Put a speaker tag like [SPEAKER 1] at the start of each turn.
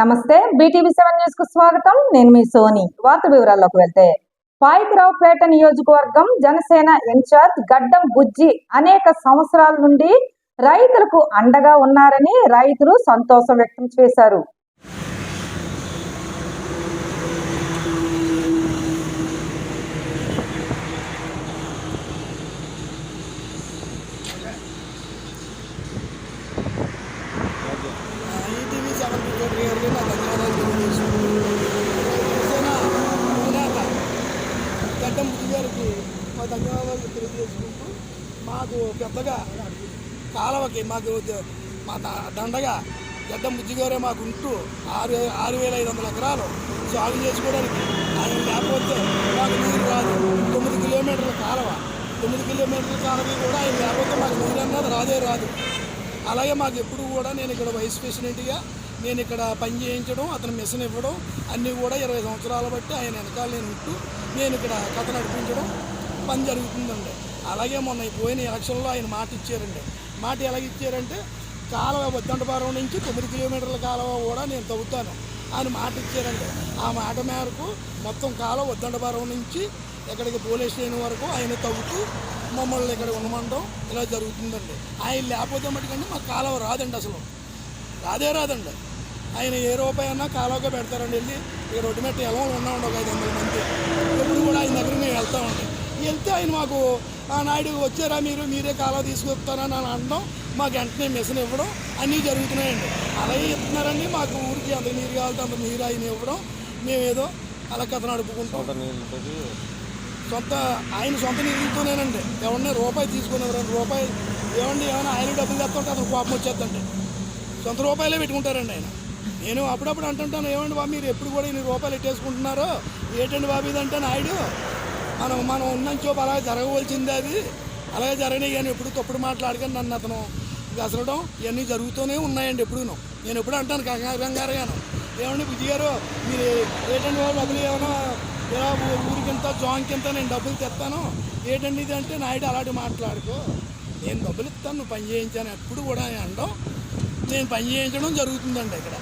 [SPEAKER 1] నమస్తే BTV seven న్యూస్కు స్వాగతం. నేను మీ సోని. వార్త వివరాల్లోకి వెళ్తే పాయికరావుపేట నియోజకవర్గం జనసేన ఇన్ఛార్జ్ గడ్డం బుజ్జి అనేక సంవత్సరాల నుండి రైతులకు అండగా ఉన్నారని రైతులు సంతోషం వ్యక్తం చేశారు.
[SPEAKER 2] చేసుకుంటూ మాకు పెద్దగా కాలవకి మాకు మా దండగా పెద్ద బుద్ధి మాకు ఉంటూ ఆరు ఆరు వేల ఐదు వందల ఎకరాలు సాగు చేసుకోవడానికి ఆయన లేకపోతే మాకు నీరు రాదు. తొమ్మిది కిలోమీటర్ల కాలువ. తొమ్మిది కిలోమీటర్ల కాలువ కూడా ఆయన లేకపోతే మాకు నీరు అన్నది రాదే రాదు. అలాగే మాకు ఎప్పుడు కూడా నేను ఇక్కడ వైస్ ప్రెసిడెంట్గా నేను ఇక్కడ పని చేయించడం అతను మిషన్ ఇవ్వడం అన్నీ కూడా ఇరవై సంవత్సరాల బట్టి ఆయన వెనకాల నేను ఉంటూ నేను ఇక్కడ కథ నడిపించడం పని జరుగుతుందండి. అలాగే మొన్న పోయిన ఎలక్షన్లో ఆయన మాట ఇచ్చారండి. మాట ఎలాగ ఇచ్చారంటే కాలువ వద్దంటపారం నుంచి తొమ్మిది కిలోమీటర్ల కాలువ కూడా నేను తవ్వుతాను ఆయన మాట ఇచ్చారండి. ఆ మాట మేరకు మొత్తం కాలువ వద్దంటపారం నుంచి ఎక్కడికి పోలీస్ స్టేషన్ వరకు ఆయన తవ్వుతూ మమ్మల్ని ఇక్కడ ఉండమండం ఇలా జరుగుతుందండి. ఆయన లేకపోతే మటుకండి మాకు కాలువ రాదండి అసలు. రాదే రాదండి. ఆయన ఏ రూపాయి అన్నా కాలువగా పెడతారండి వెళ్ళి. ఇక్కడ రోడ్డు మీద ఎలా ఉన్నామండి ఒక ఐదు వందల మంది. ఎప్పుడు కూడా ఆయన దగ్గర మేము వెళ్తామండి. వెళ్తే ఆయన మాకు నాయుడు వచ్చారా మీరు? మీరే కాలువ తీసుకొస్తారని అని అనడం మాకు వెంటనే మిషన్ ఇవ్వడం అన్నీ జరుగుతున్నాయండి. అలాగే ఇస్తున్నారండి మాకు ఊరికి అంత నీరు కావాలంటే అంత నీరు ఆయన ఇవ్వడం. మేమేదో అలా కథ నడుపుకుంటాం సొంత ఆయన సొంత నిధులతోనేనండి ఎవరిని రూపాయి తీసుకునేవారండి రూపాయి ఏమండి ఏమైనా ఆయన డబ్బులు తెస్తుంటే అతను కోపం వచ్చేద్దండి. సొంత రూపాయలే పెట్టుకుంటారండి ఆయన. నేను అప్పుడప్పుడు అంటుంటాను ఏమండి బాబు మీరు ఎప్పుడు కూడా ఇన్ని రూపాయలు ఎట్టేసుకుంటున్నారు ఏంటండి బాబు ఇదంటే నాయుడు మనం మనం ఉన్నంచో అలాగే జరగవలసిందే అది. అలాగే జరగని కానీ ఎప్పుడు తప్పుడు మాట్లాడకని నన్ను అతను గసరడం ఇవన్నీ జరుగుతూనే ఉన్నాయండి ఎప్పుడూను. నేను ఎప్పుడు అంటాను కంగారు కంగారుగాను ఏమండి బుద్ధి గారు మీరు ఏంటండి డబ్బులు ఏమైనా ఇలా ఊరికింత జాంకింత నేను డబ్బులు తెస్తాను ఏంటండి ఇది అంటే నాయుడు అలాంటి మాట్లాడుకో. నేను డబ్బులు ఇస్తాను నువ్వు పని చేయించాను ఎప్పుడు కూడా అని అనడం నేను పని చేయించడం జరుగుతుందండి ఇక్కడ.